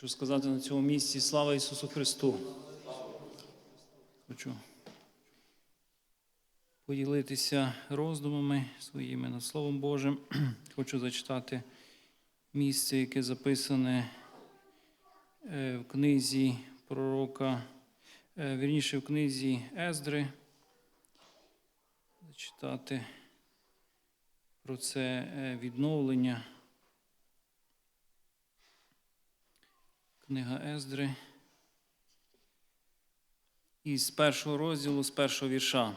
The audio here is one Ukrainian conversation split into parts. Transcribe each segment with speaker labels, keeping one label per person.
Speaker 1: Хочу сказати на цьому місці слава Ісусу Христу. Хочу поділитися роздумами своїми над Словом Божим. Хочу зачитати місце, яке записане е, в книзі пророка, е, вірніше в книзі Ездри. Зачитати про це е, відновлення. Книга Ездри. Із першого розділу, з першого вірша.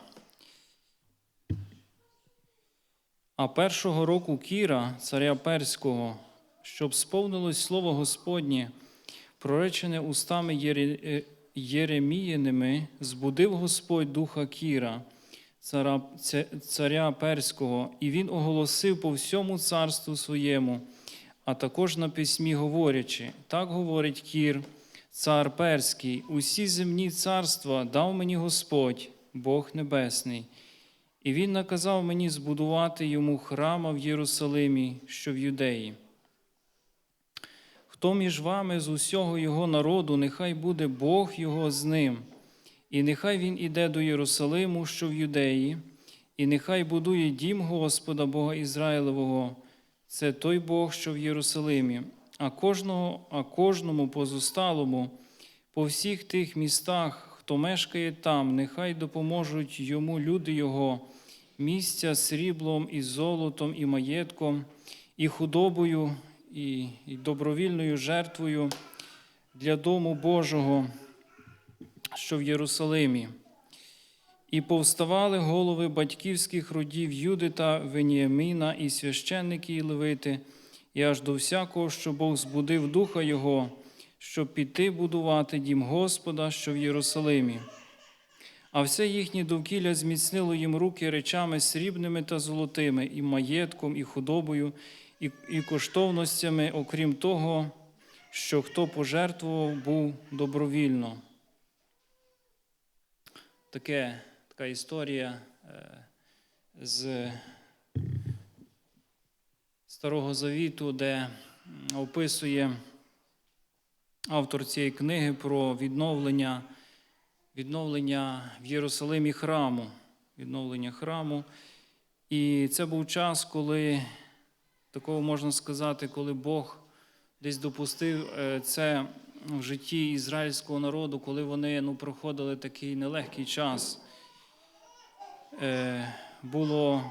Speaker 1: А першого року Кіра, царя Перського, щоб сповнилось слово Господнє, проречене устами е, Єреміїними, збудив Господь духа Кіра, царя Перського, і він оголосив по всьому царству своєму, а також на письмі говорячи, так говорить Кір, цар Перський, усі земні царства дав мені Господь, Бог Небесний. І він наказав мені збудувати йому храма в Єрусалимі, що в Юдеї. Хто між вами з усього його народу, нехай буде Бог його з ним, і нехай він іде до Єрусалиму, що в Юдеї, і нехай будує дім Господа Бога Ізраїлевого. Це той Бог, що в Єрусалимі, а кожного, а кожному позосталому, по всіх тих містах, хто мешкає там, нехай допоможуть йому люди його, місця сріблом і золотом, і маєтком, і худобою, і, і добровільною жертвою для дому Божого, що в Єрусалимі. І повставали голови батьківських родів Юди та Веніаміна, і священники, і левити, і аж до всякого, що Бог збудив духа Його, щоб піти будувати дім Господа, що в Єрусалимі. А все їхнє довкілля зміцнило їм руки речами срібними та золотими, і маєтком, і худобою, і, і коштовностями, окрім того, що хто пожертвував, був добровільно. Таке, така історія е, з Старого Завіту, де описує автор цієї книги про відновлення, відновлення в Єрусалимі храму. Відновлення храму. І це був час, коли такого можна сказати, коли Бог десь допустив е, це в житті ізраїльського народу, коли вони ну, проходили такий нелегкий час. Е, Було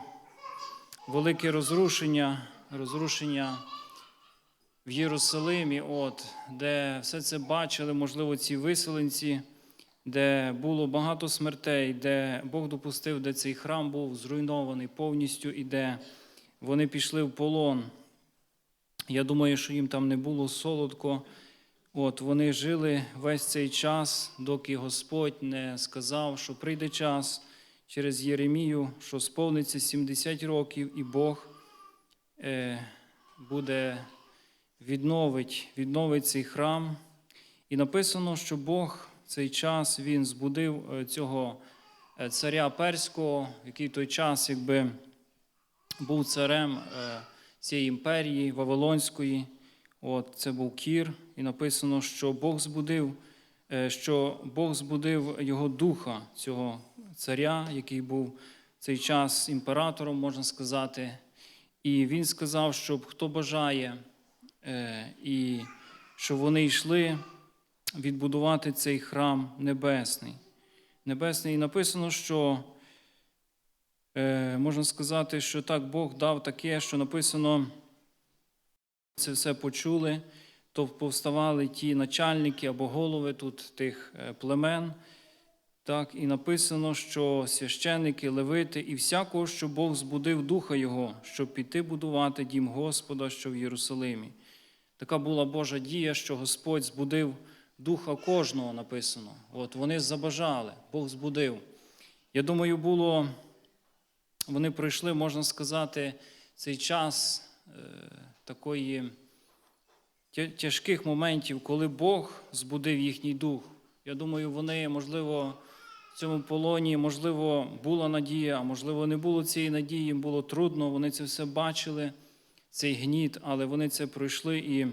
Speaker 1: велике розрушення, розрушення в Єрусалимі, от, де все це бачили, можливо, ці виселенці, де було багато смертей, де Бог допустив, де цей храм був зруйнований повністю і де вони пішли в полон. Я думаю, що їм там не було солодко. От вони жили весь цей час, доки Господь не сказав, що прийде час через Єремію, що сповниться 70 років, і Бог е, буде відновить, відновить цей храм. І написано, що Бог в цей час він збудив е, цього е, царя Перського, який в той час якби був царем цієї імперії Вавилонської. От це був Кір, і написано, що Бог збудив, що Бог збудив його духа, цього царя, який був цей час імператором, можна сказати. І він сказав, щоб хто бажає, е, і щоб вони йшли відбудувати цей храм небесний. Небесний і написано, що е, можна сказати, що так Бог дав таке, що написано це все почули, то повставали ті начальники або голови тут тих е, племен. Так, і написано, що священники, левити і всякого, що Бог збудив духа Його, щоб піти будувати дім Господа, що в Єрусалимі. Така була Божа дія, що Господь збудив духа кожного написано. От вони забажали, Бог збудив. Я думаю, було, вони пройшли, можна сказати, цей час е, такої тяжких моментів, коли Бог збудив їхній дух. Я думаю, вони, можливо, в цьому полоні, можливо, була надія, а можливо, не було цієї надії, їм було трудно, вони це все бачили, цей гніт, але вони це пройшли і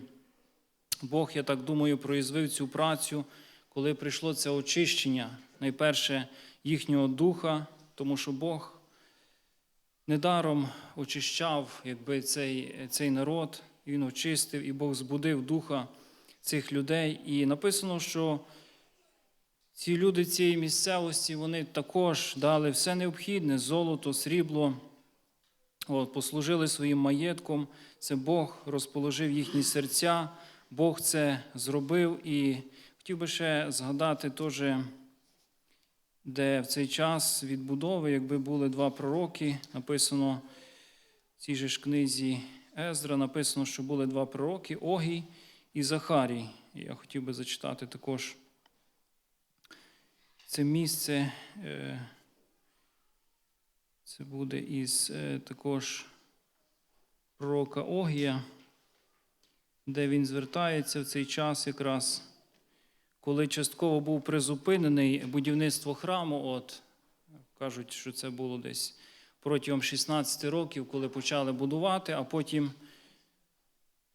Speaker 1: Бог, я так думаю, проізвив цю працю, коли прийшло це очищення, найперше їхнього духа, тому що Бог недаром очищав якби, цей, цей народ, він очистив, і Бог збудив духа цих людей. І написано, що ці люди цієї місцевості вони також дали все необхідне: золото, срібло, от, послужили своїм маєтком. Це Бог розположив їхні серця, Бог це зробив. І хотів би ще згадати теж, де в цей час відбудови, якби були два пророки, написано в цій же ж книзі Ездра, написано, що були два пророки Огій і Захарій. Я хотів би зачитати також це місце. е, Це буде із е, також пророка Огія, де він звертається в цей час якраз, коли частково був призупинений будівництво храму. От кажуть, що це було десь протягом 16 років, коли почали будувати, а потім,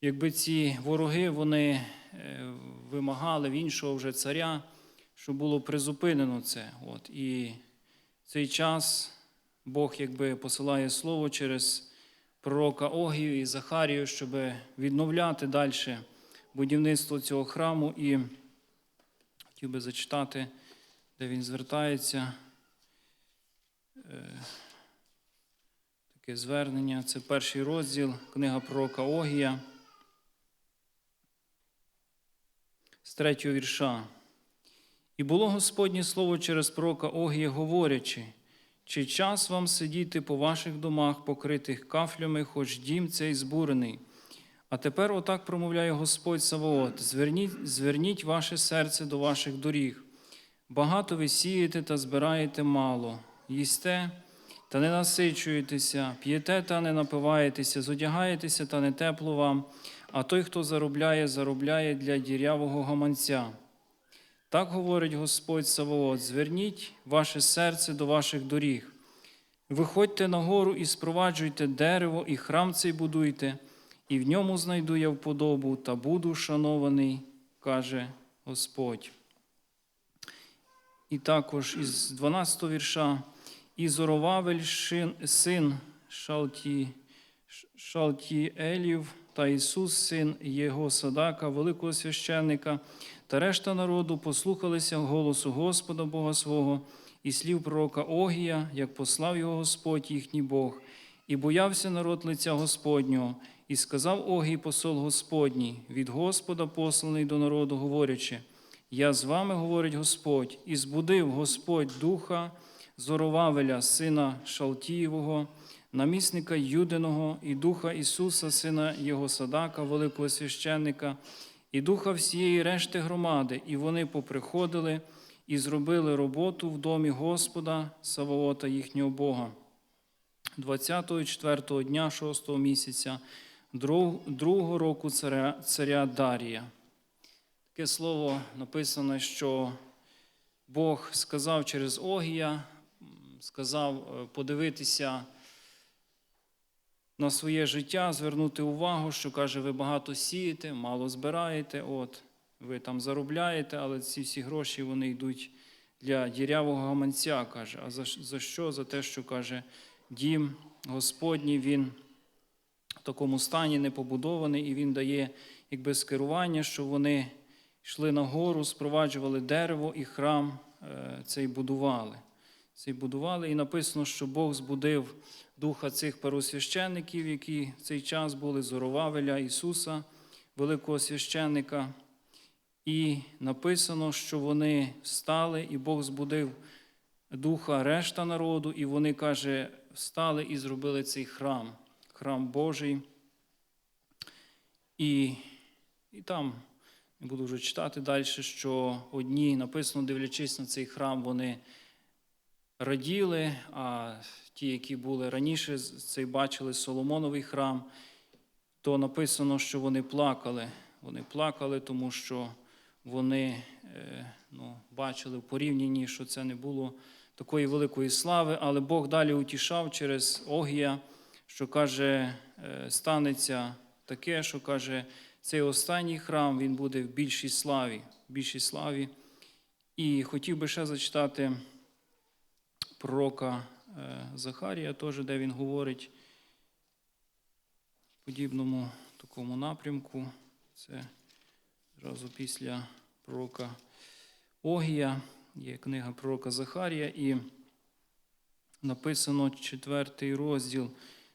Speaker 1: якби ці вороги вони е, вимагали в іншого вже царя, що було призупинено це. От. І цей час Бог якби посилає слово через пророка Огію і Захарію, щоб відновляти далі будівництво цього храму. І хотів би зачитати, де він звертається. Таке звернення. Це перший розділ, книга пророка Огія. З третього вірша. І було Господнє слово через пророка Огія, говорячи, чи час вам сидіти по ваших домах, покритих кафлями, хоч дім цей збурений. А тепер отак промовляє Господь Саваот: зверніть, зверніть ваше серце до ваших доріг. Багато ви сієте та збираєте мало, їсте та не насичуєтеся, п'єте та не напиваєтеся, зодягаєтеся та не тепло вам, а той, хто заробляє, заробляє для дірявого гаманця. Так говорить Господь Саваот, зверніть ваше серце до ваших доріг. Виходьте на гору і спроваджуйте дерево, і храм цей будуйте, і в ньому знайду я вподобу, та буду шанований, каже Господь. І також із 12 вірша. І Зоровавель, син Шалті, Шалтіелів та Ісус, син Його Садака, великого священника, та решта народу послухалися голосу Господа Бога свого і слів пророка Огія, як послав його Господь їхній Бог, і боявся народ лиця Господнього, і сказав Огій посол Господній, від Господа посланий до народу, говорячи: Я з вами, говорить Господь, і збудив Господь духа Зоровавеля, сина Шалтієвого, намісника Юдиного, і духа Ісуса, сина Його Садака, великого священника, і духа всієї решти громади, і вони поприходили і зробили роботу в домі Господа, Саваота їхнього Бога. 24-го дня 6-го місяця, другого року царя, царя Дарія. Таке слово написано, що Бог сказав через Огія, сказав е, подивитися на своє життя, звернути увагу, що каже, ви багато сієте, мало збираєте, от, ви там заробляєте, але ці всі гроші вони йдуть для дірявого гаманця, каже. А за, за що? За те, що каже, дім Господній, він в такому стані не побудований, і він дає якби скерування, що вони йшли на гору, спроваджували дерево і храм е, цей будували. Цей будували, і написано, що Бог збудив духа цих первосвященників, які в цей час були Зоровавеля Ісуса, великого священника. І написано, що вони встали, і Бог збудив духа решта народу, і вони, каже, встали і зробили цей храм, храм Божий. І, і там буду вже читати далі, що одні, написано, дивлячись на цей храм, вони раділи, а ті, які були раніше, цей бачили Соломоновий храм, то написано, що вони плакали. Вони плакали, тому що вони е, ну, бачили в порівнянні, що це не було такої великої слави, але Бог далі утішав через Огія, що каже, е, станеться таке, що каже, цей останній храм він буде в більшій славі. В більшій славі. І хотів би ще зачитати пророка е, Захарія, теж, де він говорить в подібному такому напрямку. Це зразу після пророка Огія, є книга пророка Захарія, і написано четвертий розділ,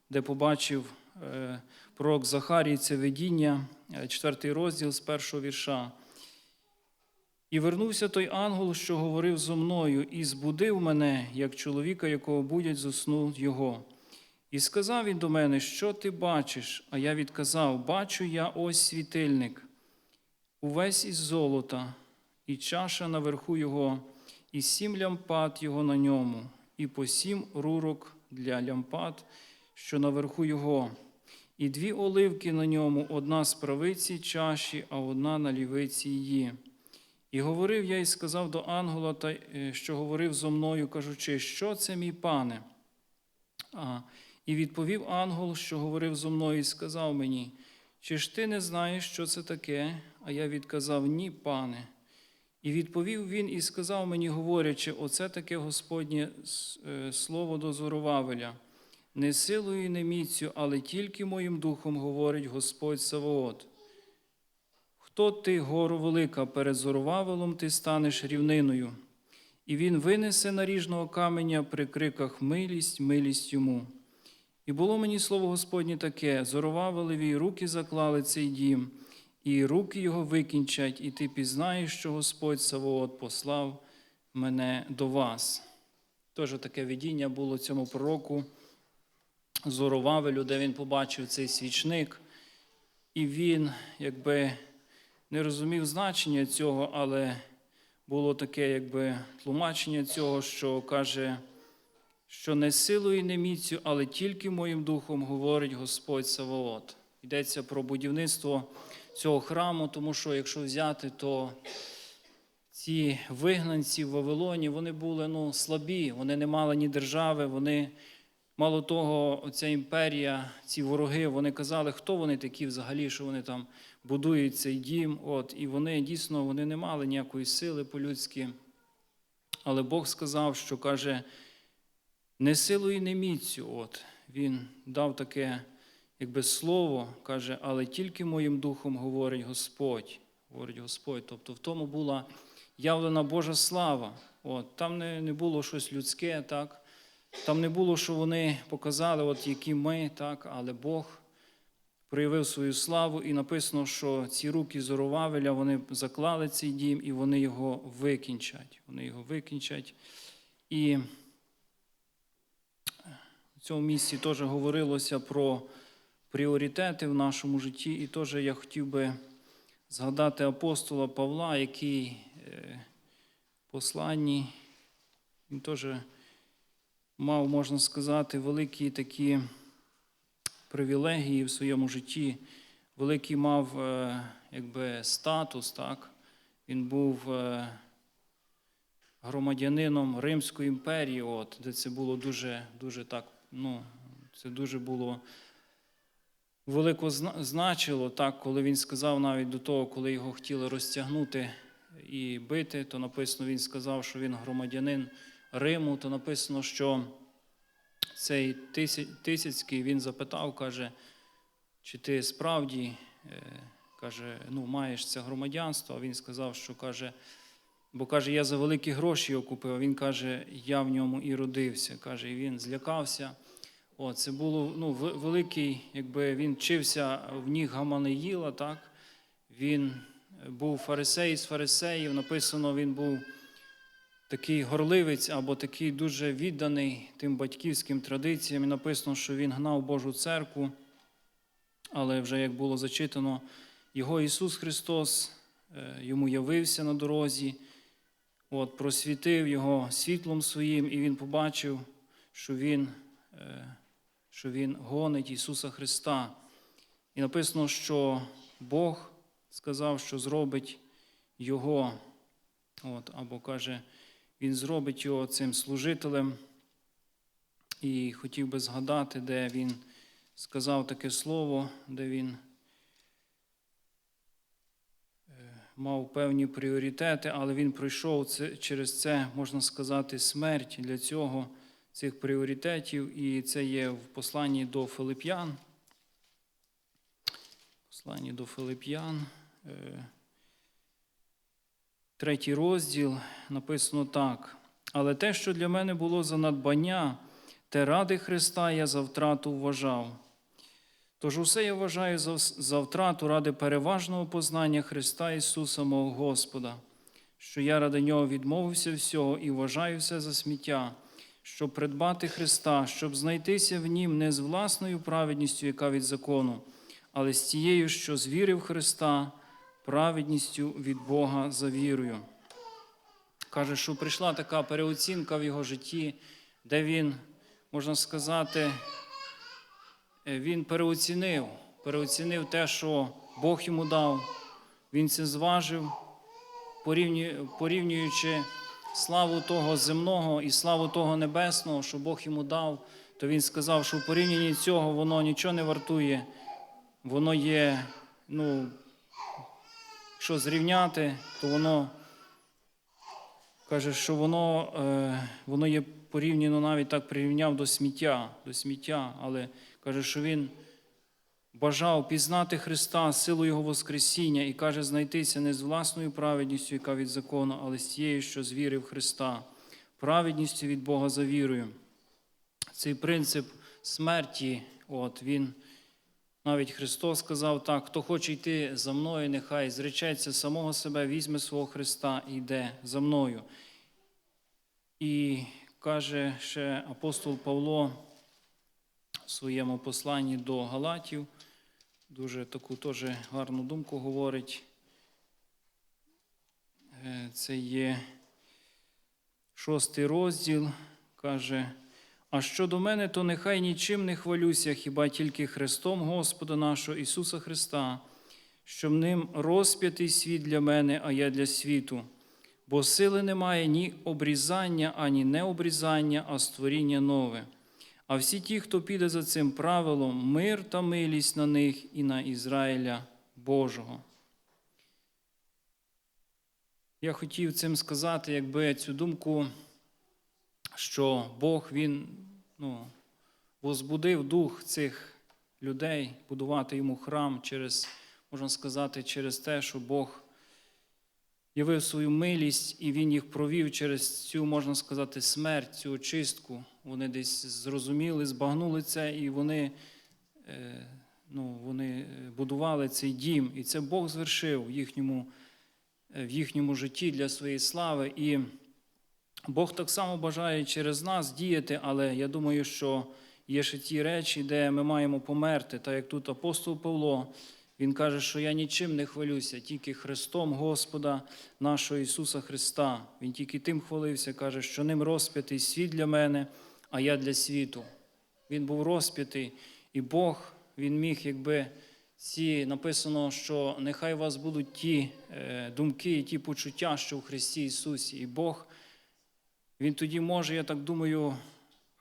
Speaker 1: де побачив е, пророк Захарій це видіння, е, четвертий розділ з першого вірша. І вернувся той ангел, що говорив зо мною, і збудив мене, як чоловіка, якого будять зо сну його. І сказав він до мене, що ти бачиш? А я відказав: Бачу я ось світильник, увесь із золота, і чаша наверху його, і сім лямпад його на ньому, і по сім рурок для лямпад, що наверху його, і дві оливки на ньому, одна з правиці чаші, а одна на лівиці її. І говорив я і сказав до ангела, е, що говорив зо мною, кажучи, що це мій пане? І відповів ангел, що говорив зо мною, і сказав мені, чи ж ти не знаєш, що це таке? А я відказав ні, пане. І відповів він і сказав мені, говорячи, оце таке Господнє е, слово до Зоровавеля. Не силою і не міцю, але тільки моїм духом говорить Господь Савоот. Хто ти, гору велика, перед Зоровавелом ти станеш рівниною, і він винесе наріжного каменя при криках милість, милість йому. І було мені слово Господнє таке: Зоровавелеві руки заклали цей дім, і руки його викінчать, і ти пізнаєш, що Господь Савоот послав мене до вас. Теж таке видіння було цьому пророку Зоровавелю, де він побачив цей свічник, і він, якби не розумів значення цього, але було таке, якби тлумачення цього, що каже, що не силою і не міцю, але тільки моїм духом говорить Господь Саваот. Йдеться про будівництво цього храму, тому що якщо взяти, то ці вигнанці в Вавилоні вони були ну, слабі, вони не мали ні держави, вони. Мало того, ця імперія, ці вороги, вони казали, хто вони такі взагалі, що вони там будують цей дім. От, і вони дійсно вони не мали ніякої сили по-людськи. Але Бог сказав, що каже, не силою не міцю. От, Він дав таке, якби слово, каже, але тільки моїм духом говорить Господь. Говорить Господь. Тобто в тому була явлена Божа слава. От, Там не, не було щось людське, так. Там не було, що вони показали, от які ми, так, але Бог проявив свою славу, і написано, що ці руки Зоровавеля, вони заклали цей дім і вони його викінчать. Вони його викінчать. І в цьому місці теж говорилося про пріоритети в нашому житті, і теж я хотів би згадати апостола Павла, який е, посланні, він теж мав, можна сказати, великі такі привілегії в своєму житті, великий мав е, якби, статус, так? Він був е, громадянином Римської імперії, от, де це було дуже, дуже так, ну, це дуже було велико значило, так, коли він сказав навіть до того, коли його хотіли розтягнути і бити, то написано, він сказав, що він громадянин Риму, то написано, що цей Тисяцький він запитав, каже, чи ти справді е, каже, ну, маєш це громадянство? А він сказав, що каже, бо каже, я за великі гроші його купив. А він каже, я в ньому і родився. Каже, і він злякався. О, це було ну, великий, якби він вчився в ніг Гаманеїла, так? Він був фарисей з фарисеїв, написано, він був такий горливець або такий дуже відданий тим батьківським традиціям. І написано, що він гнав Божу церкву, але вже як було зачитано, його Ісус Христос е, йому явився на дорозі, от, просвітив його світлом своїм, і він побачив, що він, е, що він гонить Ісуса Христа. І написано, що Бог сказав, що зробить його, от, або каже, він зробить його цим служителем. І хотів би згадати, де він сказав таке слово, де він мав певні пріоритети, але він пройшов через це, можна сказати, смерть для цього, цих пріоритетів, і це є в посланні до Филип'ян. Посланні до Филип'ян. Третій розділ написано так. Але те, що для мене було за надбання, те ради Христа я за втрату вважав. Тож усе я вважаю за, за втрату ради переважного познання Христа Ісуса, мого Господа, що я ради Нього відмовився всього і вважаю все за сміття, щоб придбати Христа, щоб знайтися в Нім не з власною праведністю, яка від закону, але з тією, що з віри в Христа, праведністю від Бога за вірою. Каже, що прийшла така переоцінка в його житті, де він, можна сказати, е, він переоцінив, переоцінив те, що Бог йому дав. Він це зважив, порівнюючи славу того земного і славу того небесного, що Бог йому дав, то він сказав, що в порівнянні цього воно нічого не вартує. Воно є, ну, якщо зрівняти, то воно каже, що воно, е, воно є порівняно навіть так прирівняв до сміття, до сміття, але каже, що він бажав пізнати Христа, силу Його Воскресіння, і каже, знайтися не з власною праведністю, яка від закону, але з тією, що з віри в Христа, праведністю від Бога за вірою. Цей принцип смерті, от він. Навіть Христос сказав так: хто хоче йти за мною, нехай зречеться самого себе, візьме свого Христа і йде за мною. І каже ще апостол Павло в своєму посланні до Галатів, дуже таку теж гарну думку говорить. Е, Це є шостий розділ, каже. А щодо мене, то нехай нічим не хвалюся, хіба тільки Христом Господа нашого Ісуса Христа, щоб ним розп'ятий світ для мене, а я для світу. Бо сили немає ні обрізання, ані необрізання, а створіння нове. А всі ті, хто піде за цим правилом, мир та милість на них і на Ізраїля Божого. Я хотів цим сказати, якби цю думку що Бог Він ну, возбудив дух цих людей будувати йому храм через, можна сказати, через те, що Бог явив свою милість і Він їх провів через цю, можна сказати, смерть, цю очистку. Вони десь зрозуміли, збагнули це, і вони, е, ну, вони будували цей дім. І це Бог звершив в їхньому, е, в їхньому житті для своєї слави. І Бог так само бажає через нас діяти, але я думаю, що є ще ті речі, де ми маємо померти. Так як тут апостол Павло, він каже, що я нічим не хвалюся, тільки Христом Господа нашого Ісуса Христа. Він тільки тим хвалився, каже, що ним розп'ятий світ для мене, а я для світу. Він був розп'ятий, і Бог, Він міг, якби ці написано, що нехай у вас будуть ті е, думки і ті почуття, що в Христі Ісусі. І Бог. Він тоді може, я так думаю,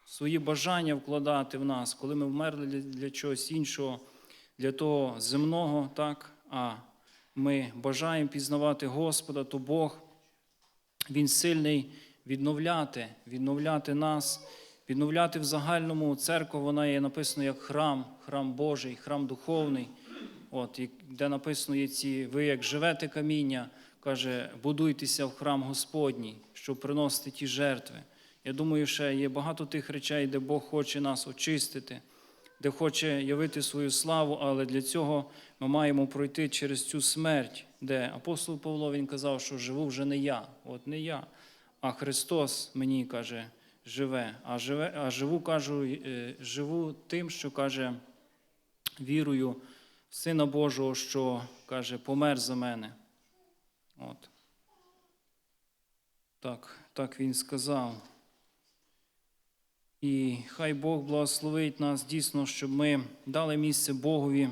Speaker 1: свої бажання вкладати в нас, коли ми вмерли для, для чогось іншого, для того земного, так, а ми бажаємо пізнавати Господа, то Бог, Він сильний відновляти, відновляти нас, відновляти в загальному церкву, вона є написано як храм, храм Божий, храм духовний. От, де написано є ці, ви як живете каміння, каже, будуйтеся в храм Господній, щоб приносити ті жертви. Я думаю, ще є багато тих речей, де Бог хоче нас очистити, де хоче явити свою славу, але для цього ми маємо пройти через цю смерть, де апостол Павло він казав, що живу вже не я, от не я, а Христос мені каже, живе. А живе, а живу, кажу, е, живу тим, що каже, вірую в Сина Божого, що каже, помер за мене. От. Так, так він сказав. І хай Бог благословить нас дійсно, щоб ми дали місце Богові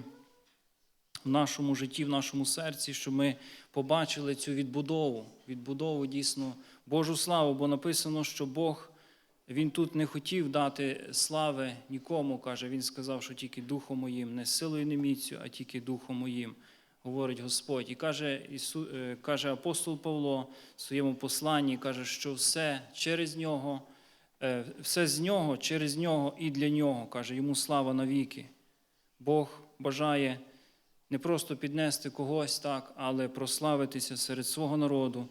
Speaker 1: в нашому житті, в нашому серці, щоб ми побачили цю відбудову, відбудову дійсно Божу славу, бо написано, що Бог він тут не хотів дати слави нікому, каже. Він сказав, що тільки духом моїм, не силою, не міцю, а тільки духом моїм. Говорить Господь. І каже, Ісу, е, каже апостол Павло в своєму посланні, каже, що все через нього, е, все з нього, через нього і для нього. Каже, йому слава навіки. Бог бажає не просто піднести когось так, але прославитися серед свого народу.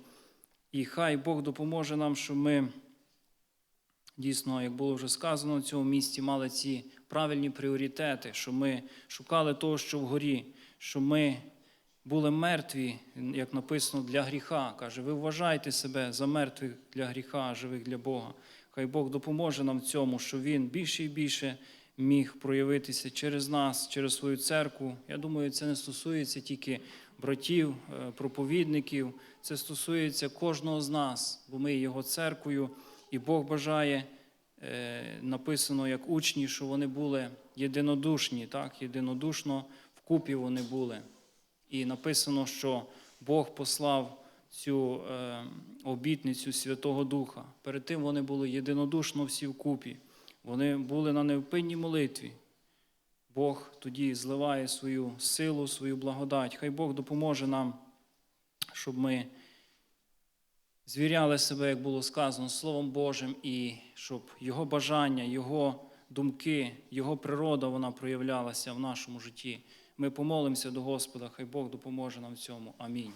Speaker 1: І хай Бог допоможе нам, щоб ми дійсно, як було вже сказано в цьому місті, мали ці правильні пріоритети, щоб ми шукали того, що вгорі, щоб ми були мертві, як написано, для гріха. Каже, ви вважайте себе за мертвих для гріха, живих для Бога. Хай Бог допоможе нам в цьому, щоб Він більше і більше міг проявитися через нас, через свою церкву. Я думаю, це не стосується тільки братів, е, проповідників, це стосується кожного з нас, бо ми Його церквою, і Бог бажає, е, написано як учні, що вони були єдинодушні, так, єдинодушно вкупі вони були. І написано, що Бог послав цю е, обітницю Святого Духа. Перед тим вони були єдинодушно всі вкупі. Вони були на невпинній молитві. Бог тоді зливає свою силу, свою благодать. Хай Бог допоможе нам, щоб ми звіряли себе, як було сказано, Словом Божим, і щоб Його бажання, Його думки, Його природа вона проявлялася в нашому житті. Ми помолимося до Господа, хай Бог допоможе нам в цьому. Амінь.